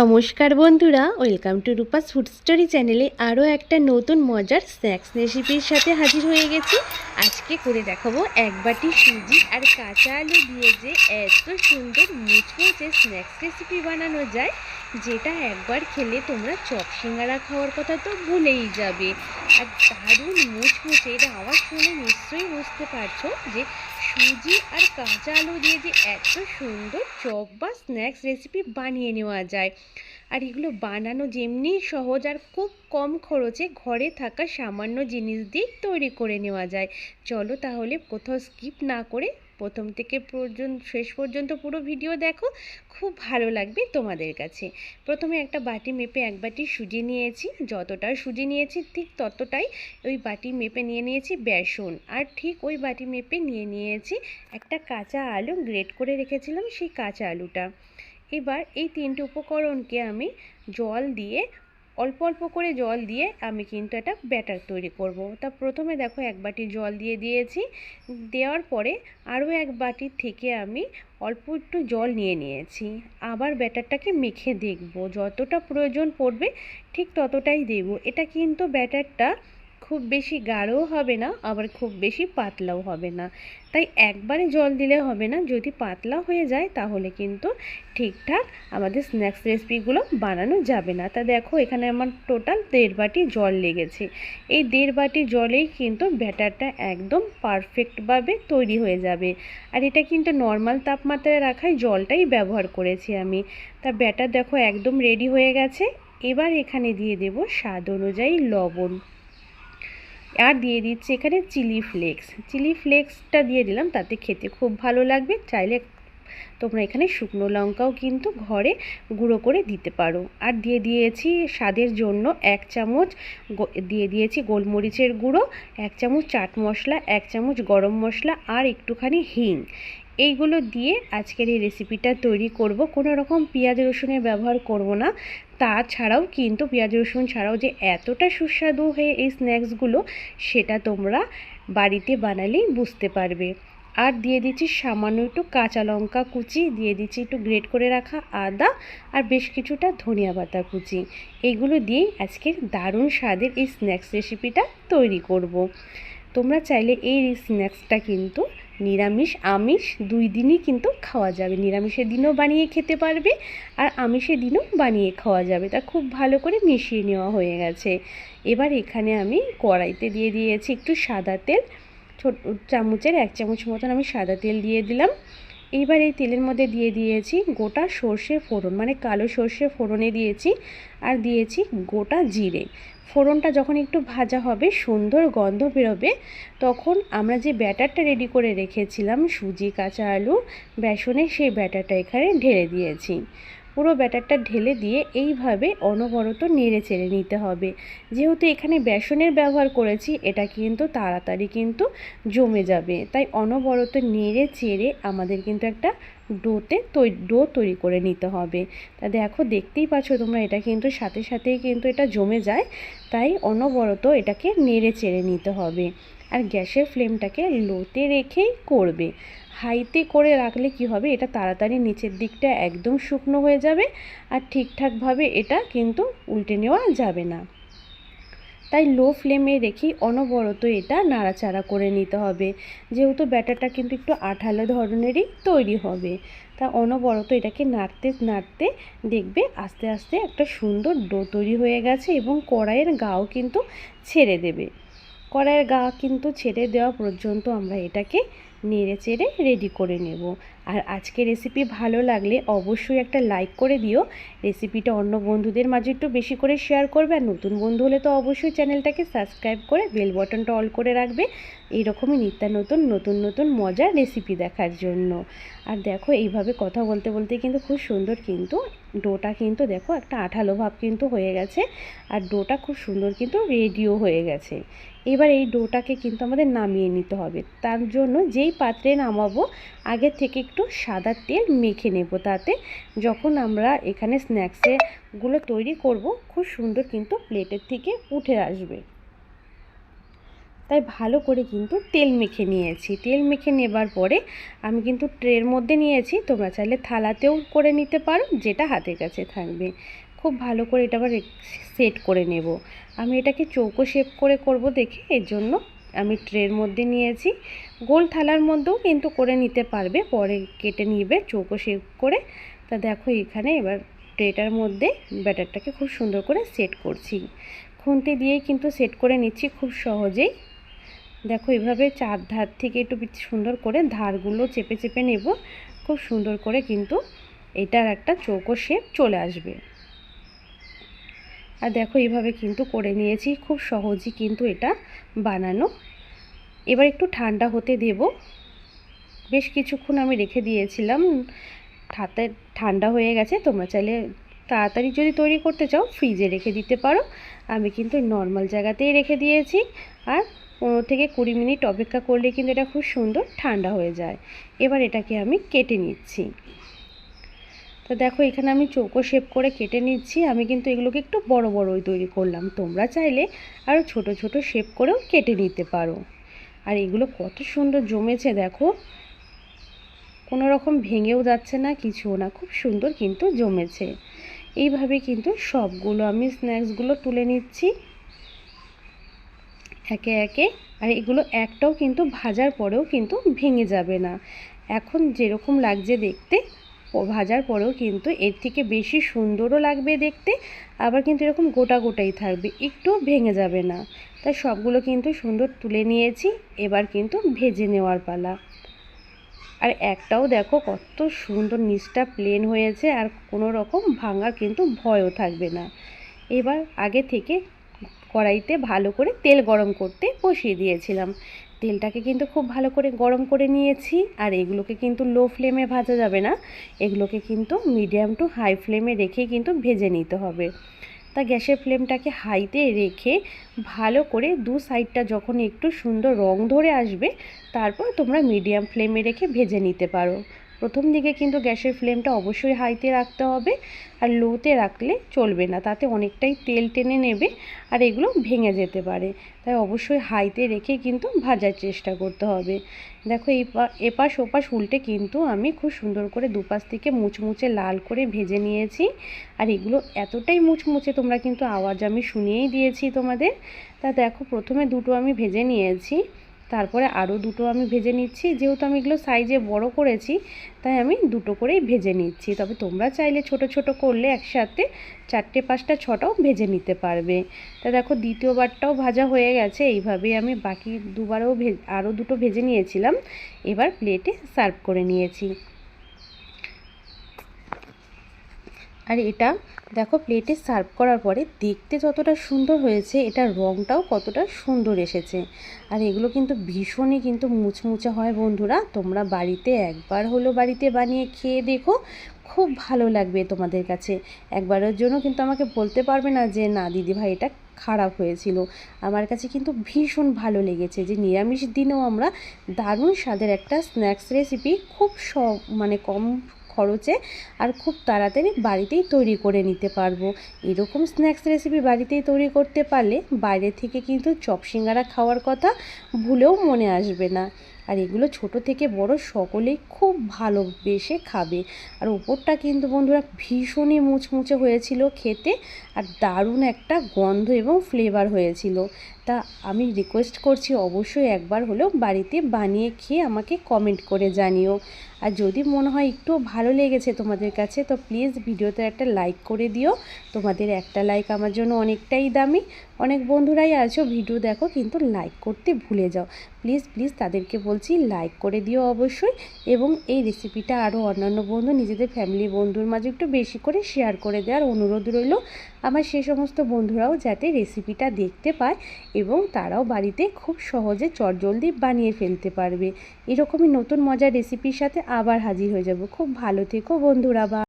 নমস্কার বন্ধুরা welcome to Rupa's food story চ্যানেলে আরও একটা নতুন মজার স্ন্যাক্স রেসিপির সাথে হাজির হয়ে গেছি। আজকে করে দেখাবো এক বাটি সুজি আর কাঁচা আলু দিয়ে যে এত সুন্দর মুচমুচে স্ন্যাক্স রেসিপি বানানো যায় যেটা একবার খেলে তোমরা চপ সিঙ্গারা খাওয়ার কথা তো ভুলেই যাবে। আর দারুণ মুচমুচে এটা আওয়াজ শুনে নিশ্চয়ই বুঝতে পারছ যে সুজি আর কাঁচা আলু দিয়ে যে এত সুন্দর চপ বা স্ন্যাক্স রেসিপি বানিয়ে নেওয়া যায়। আর এগুলো বানানো যেমনি সহজ আর খুব কম খরচে ঘরে থাকা সামান্য জিনিস দিয়ে তৈরি করে নেওয়া যায়। চলো তাহলে কোথাও স্কিপ না করে প্রথম থেকে পর্যন্ত, শেষ পর্যন্ত পুরো ভিডিও দেখো। খুব ভালো লাগবে তোমাদের কাছে। প্রথমে একটা বাটি মেপে এক বাটি সুজি নিয়েছি। যতটা সুজি নিয়েছি ঠিক ততটাই ওই বাটি মেপে নিয়ে নিয়েছি বেসন। আর ঠিক ওই বাটি মেপে নিয়ে নিয়েছি একটা কাঁচা আলু গ্রেট করে রেখেছিলাম সেই কাঁচা আলুটা। এবার এই তিনটে উপকরণকে আমি জল দিয়ে অল্প অল্প করে জল দিয়ে আমি কিন্তু এটা ব্যাটার তৈরি করব। তা প্রথমে দেখো এক বাটি জল দিয়ে দিয়েছি। দেওয়ার পরে আরও এক বাটি থেকে আমি অল্প একটু জল নিয়ে নিয়েছি। আবার ব্যাটারটাকে মেখে দেখব। যতটা প্রয়োজন পড়বে ঠিক ততটাই দেব। এটা কিন্তু ব্যাটারটা খুব বেশি গাঢ়ও হবে না, আবার খুব বেশি পাতলাও হবে না। তাই একবারে জল দিলে হবে না, যদি পাতলা হয়ে যায় তাহলে কিন্তু ঠিকঠাক আমাদের স্ন্যাক্স রেসিপিগুলো বানানো যাবে না। তা দেখো এখানে আমার টোটাল দেড় বাটি জল লেগেছে। এই দেড় বাটি জলেই কিন্তু ব্যাটারটা একদম পারফেক্টভাবে তৈরি হয়ে যাবে। আর এটা কিন্তু নর্মাল তাপমাত্রায় রাখায় জলটাই ব্যবহার করেছি আমি। তা ব্যাটার দেখো একদম রেডি হয়ে গেছে। এবার এখানে দিয়ে দেব স্বাদ অনুযায়ী লবণ। আর দিয়ে দিচ্ছি এখানে চিলি ফ্লেক্স। চিলি ফ্লেক্সটা দিয়ে দিলাম, তাতে খেতে খুব ভালো লাগবে। চাইলে তোমরা এখানে শুকনো লঙ্কাও কিন্তু ঘরে গুঁড়ো করে দিতে পারো। আর দিয়ে দিয়েছি স্বাদের জন্য এক চামচ দিয়ে দিয়েছি গোলমরিচের গুঁড়ো, এক চামচ চাট মশলা, এক চামচ গরম মশলা আর একটুখানি হিং। এইগুলো দিয়ে আজকের এই রেসিপিটা তৈরি করব। কোনো রকম পেঁয়াজ রসুনের ব্যবহার করব না। তাছাড়াও কিন্তু পেঁয়াজ রসুন ছাড়াও যে এতটা সুস্বাদু হয়ে এই স্ন্যাক্সগুলো সেটা তোমরা বাড়িতে বানালেই বুঝতে পারবে। আর দিয়ে দিচ্ছি সামান্য একটু কাঁচা লঙ্কা কুচি, দিয়ে দিচ্ছি একটু গ্রেট করে রাখা আদা আর বেশ কিছুটা ধনিয়া পাতা কুচি। এইগুলো দিয়েই আজকের দারুণ স্বাদের এই স্ন্যাক্স রেসিপিটা তৈরি করব। তোমরা চাইলে এই স্ন্যাক্সটা কিন্তু নিরামিষ, আমিষ দুই দিনই কিন্তু খাওয়া যাবে। নিরামিষের দিনও বানিয়ে খেতে পারবে আর আমিষের দিনও বানিয়ে খাওয়া যাবে। তা খুব ভালো করে মিশিয়ে নেওয়া হয়ে গেছে। এবার এখানে আমি কড়াইতে দিয়ে দিয়েছি একটু সাদা তেল। ছোট চামচের এক চামচ মতন আমি সাদা তেল দিয়ে দিলাম। এইবার এই তেলের মধ্যে দিয়ে দিয়েছি গোটা সর্ষে ফোড়ন মানে কালো সর্ষে ফোড়নে দিয়েছি আর দিয়েছি গোটা জিরে। ফোড়নটা যখন একটু ভাজা হবে, সুন্দর গন্ধ বেরোবে, তখন আমরা যে ব্যাটারটা রেডি করে রেখেছিলাম, সুজি, কাঁচা আলু বেসনে সেই ব্যাটারটা এখানে ঢেলে দিয়েছি। পুরো ব্যাটারটা ঢেলে দিয়ে এইভাবে অনবরত নেড়ে চেড়ে নিতে হবে। যেহেতু এখানে বেসনের ব্যবহার করেছি, এটা কিন্তু তাড়াতাড়ি কিন্তু জমে যাবে। তাই অনবরত নেড়ে চেড়ে আমাদের কিন্তু একটা ডোতে তৈরি ডো তৈরি করে নিতে হবে। তা দেখো, দেখতেই পাচ্ছ তোমরা, এটা কিন্তু সাথে সাথেই কিন্তু এটা জমে যায়। তাই অনবরত এটাকে নেড়ে চেড়ে নিতে হবে। আর গ্যাসের ফ্লেমটাকে লোতে রেখেই করবে। হাইতে করে রাখলে কি হবে? এটা তাড়াতাড়ি নিচের দিকটা একদম শুকনো হয়ে যাবে আর ঠিকঠাকভাবে এটা কিন্তু উল্টে নেওয়া যাবে না। তাই লো ফ্লেমে রেখেই অনবরত এটা নাড়াচাড়া করে নিতে হবে। যেহেতু ব্যাটারটা কিন্তু একটু আঠালো ধরনেরই তৈরি হবে। তা অনবরত এটাকে নাড়তে নাড়তে দেখবে আস্তে আস্তে একটা সুন্দর ডো তৈরি হয়ে গেছে এবং কড়াইয়ের গাও কিন্তু ছেড়ে দেবে। কড়াইয়ের গা কিন্তু ছেড়ে দেওয়া পর্যন্ত আমরা এটাকে নেড়ে চেড়ে রেডি করে নেব। আর আজকে রেসিপি ভালো লাগলে অবশ্যই একটা লাইক করে দিও। রেসিপিটা অন্য বন্ধুদের মাঝে একটু বেশি করে শেয়ার করবে আর নতুন বন্ধু হলে তো অবশ্যই চ্যানেলটাকে সাবস্ক্রাইব করে বেল বটনটা অল করে রাখবে। এইরকমই নিত্য নতুন নতুন নতুন মজার রেসিপি দেখার জন্য। আর দেখো এইভাবে কথা বলতে বলতে কিন্তু খুব সুন্দর কিন্তু ডোটা কিন্তু দেখো একটা আঠালো ভাব কিন্তু হয়ে গেছে। আর ডোটা খুব সুন্দর কিন্তু রেডিও হয়ে গেছে। এবার এই ডোটাকে কিন্তু আমাদের নামিয়ে নিতে হবে। তার জন্য যেই পাত্রে নামাবো আগে থেকে একটু সাদা তেল মেখে নেব তাতে। যখন আমরা এখানে স্ন্যাক্সেগুলো তৈরি করব, খুব সুন্দর কিন্তু প্লেটের থেকে উঠে আসবে। তাই ভালো করে কিন্তু তেল মেখে নিয়েছি। তেল মেখে নেবার পরে আমি কিন্তু ট্রের মধ্যে নিয়েছি। তোমরা চাইলে থালাতেও করে নিতে পারো, যেটা হাতের কাছে থাকবে। খুব ভালো করে এটা আবার সেট করে নেব। আমি এটাকে চৌকো শেপ করে করব দেখে, এর জন্য আমি ট্রের মধ্যে নিয়েছি। গোল থালার মধ্যেও কিন্তু করে নিতে পারবে, পরে কেটে নিবে, চৌকো শেপ করে। তা দেখো এখানে এবার ট্রেটার মধ্যে ব্যাটারটাকে খুব সুন্দর করে সেট করছি। খুন্তি দিয়েই কিন্তু সেট করে নিচ্ছি খুব সহজেই। দেখো এভাবে চার ধার থেকে একটু সুন্দর করে ধারগুলো চেপে চেপে নেব। খুব সুন্দর করে কিন্তু এটার একটা চৌকো শেপ চলে আসবে। আর দেখো এইভাবে কিন্তু করে নিয়েছি, খুব সহজই কিন্তু এটা বানানো। এবার একটু ঠান্ডা হতে দেব। বেশ কিছুক্ষণ আমি রেখে দিয়েছিলাম হাতে ঠান্ডা হয়ে গেছে, তোমরা চাইলে তাড়াতাড়ি যদি তৈরি করতে চাও, ফ্রিজে রেখে দিতে পারো। আমি কিন্তু নর্মাল জায়গাতেই রেখে দিয়েছি, আর পনেরো থেকে কুড়ি মিনিট অপেক্ষা করলে কিন্তু এটা খুব সুন্দর ঠান্ডা হয়ে যায়। এবার এটাকে আমি কেটে নিচ্ছি। তো দেখো, এখানে আমি চৌকো শেপ করে কেটে নিচ্ছি। আমি কিন্তু এগুলোকে একটু বড় বড়ই তৈরি করলাম। তোমরা চাইলে আরও ছোট ছোট শেপ করেও কেটে নিতে পারো। আর এগুলো কত সুন্দর জমেছে, দেখো। কোনো রকম ভেঙেও যাচ্ছে না, কিছুও না, খুব সুন্দর কিন্তু জমেছে। এইভাবে কিন্তু সবগুলো আমি স্ন্যাক্সগুলো তুলে নিচ্ছি। একে একে, আর এগুলো একটাও কিন্তু ভাজার পরেও কিন্তু ভেঙে যাবে না। এখন যেরকম লাগছে দেখতে ভাজার পরেও কিন্তু এর থেকে বেশি সুন্দরও লাগবে দেখতে, আবার কিন্তু এরকম গোটা গোটাই থাকবে, একটু ভেঙে যাবে না। তাই সবগুলো কিন্তু সুন্দর তুলে নিয়েছি, এবার কিন্তু ভেজে নেওয়ার পালা। আর একটাও দেখো কত সুন্দর নিচটা প্লেন হয়েছে, আর কোনো রকম ভাঙার কিন্তু ভয়ও থাকবে না। এবার আগে থেকে কড়াইতে ভালো করে তেল গরম করতে বসিয়ে দিয়েছিলাম। তেলটাকে কিন্তু খুব ভালো করে গরম করে নিয়েছি, আর এগুলোকে কিন্তু লো ফ্লেমে ভাজা যাবে না। এগুলোকে কিন্তু মিডিয়াম টু হাই ফ্লেমে রেখে কিন্তু ভেজে নিতে হবে। তা গ্যাসের ফ্লেমটাকে হাইতে রেখে ভালো করে দু সাইডটা যখন একটু সুন্দর রং ধরে আসবে, তারপর তোমরা মিডিয়াম ফ্লেমে রেখে ভেজে নিতে পারো। প্রথম দিকে কিন্তু গ্যাসের ফ্লেমটা অবশ্যই হাইতে রাখতে হবে আর লোতে রাখলে চলবে না, তাতে অনেকটাই তেল টেনে নেবে আর এগুলো ভেঙে যেতে পারে। তাই অবশ্যই হাইতে রেখে কিন্তু ভাজার চেষ্টা করতে হবে। দেখো এই এপাশ ওপাশ উল্টে কিন্তু আমি খুব সুন্দর করে দুপাশ থেকে মুচমুচে লাল করে ভেজে নিয়েছি। আর এগুলো এতটাই মুচমুচে তোমরা কিন্তু আওয়াজ আমি শুনিয়েই দিয়েছি তোমাদের। তা দেখো প্রথমে দুটো আমি ভেজে নিয়েছি। তারপরে আরও দুটো আমি ভেজে নিচ্ছি। যেহেতু আমি এগুলো সাইজে বড় করেছি, তাই আমি দুটো করেই ভেজে নিচ্ছি। তবে তোমরা চাইলে ছোট ছোট করলে একসাথে চারটে, পাঁচটা, ছটাও ভেজে নিতে পারবে। তা দেখো, দ্বিতীয়বারটাও ভাজা হয়ে গেছে। এইভাবেই আমি বাকি দুবারও ভে আরও দুটো ভেজে নিয়েছিলাম। এবার প্লেটে সার্ভ করে নিয়েছি। আর এটা দেখো প্লেটে সার্ভ করার পরে দেখতে যতটা সুন্দর হয়েছে, এটার রঙটাও কতটা সুন্দর এসেছে। আর এগুলো কিন্তু ভীষণই কিন্তু মুচমুচে হয় বন্ধুরা, তোমরা বাড়িতে একবার হলো বাড়িতে বানিয়ে খেয়ে দেখো, খুব ভালো লাগবে তোমাদের কাছে। একবারের জন্য কিন্তু আমাকে বলতে পারবে না যে, না দিদি ভাই এটা খারাপ হয়েছিল। আমার কাছে কিন্তু ভীষণ ভালো লেগেছে যে, নিরামিষ দিনেও আমরা দারুণ স্বাদের একটা স্ন্যাক্স রেসিপি খুব সব মানে কম খরচে আর খুব তাড়াতাড়ি বাড়িতেই তৈরি করে নিতে পারব। এরকম স্ন্যাক্স রেসিপি বাড়িতেই তৈরি করতে পারলে বাইরে থেকে কিন্তু চপ সিঙ্গারা খাওয়ার কথা ভুলেও মনে আসবে না। আর এগুলো ছোট থেকে বড় সকলেই খুব ভালোবেসে খাবে। আর ওপরটা কিন্তু বন্ধুরা ভীষণই মুচমুচে হয়েছিল খেতে আর দারুণ একটা গন্ধ এবং ফ্লেভার হয়েছিল। তা আমি রিকোয়েস্ট করছি অবশ্যই একবার হলেও বাড়িতে বানিয়ে খেয়ে আমাকে কমেন্ট করে জানিও। আর যদি মনে হয় একটু ভালো লেগেছে তোমাদের কাছে, তো প্লিজ ভিডিওতে একটা লাইক করে দিও। তোমাদের একটা লাইক আমার জন্য অনেকটাই দামি। অনেক বন্ধুরাই আছো, ভিডিও দেখো, কিন্তু লাইক করতে ভুলে যাও। প্লিজ প্লিজ তাদেরকে বলছি লাইক করে দিও অবশ্যই। এবং এই রেসিপিটা আরও অন্যান্য বন্ধু, নিজেদের ফ্যামিলি বন্ধুর মাঝে একটু বেশি করে শেয়ার করে দেওয়ার অনুরোধ রইল। আমার সে সমস্ত বন্ধুরাও যাতে রেসিপিটা দেখতে পায়। এবং তারাও বাড়িতে খুব সহজে চটজলদি বানিয়ে ফেলতে পারবে। এরকমই নতুন মজার রেসিপির সাথে আবার হাজির হয়ে যাব। খুব ভালো থেকো বন্ধুরা বা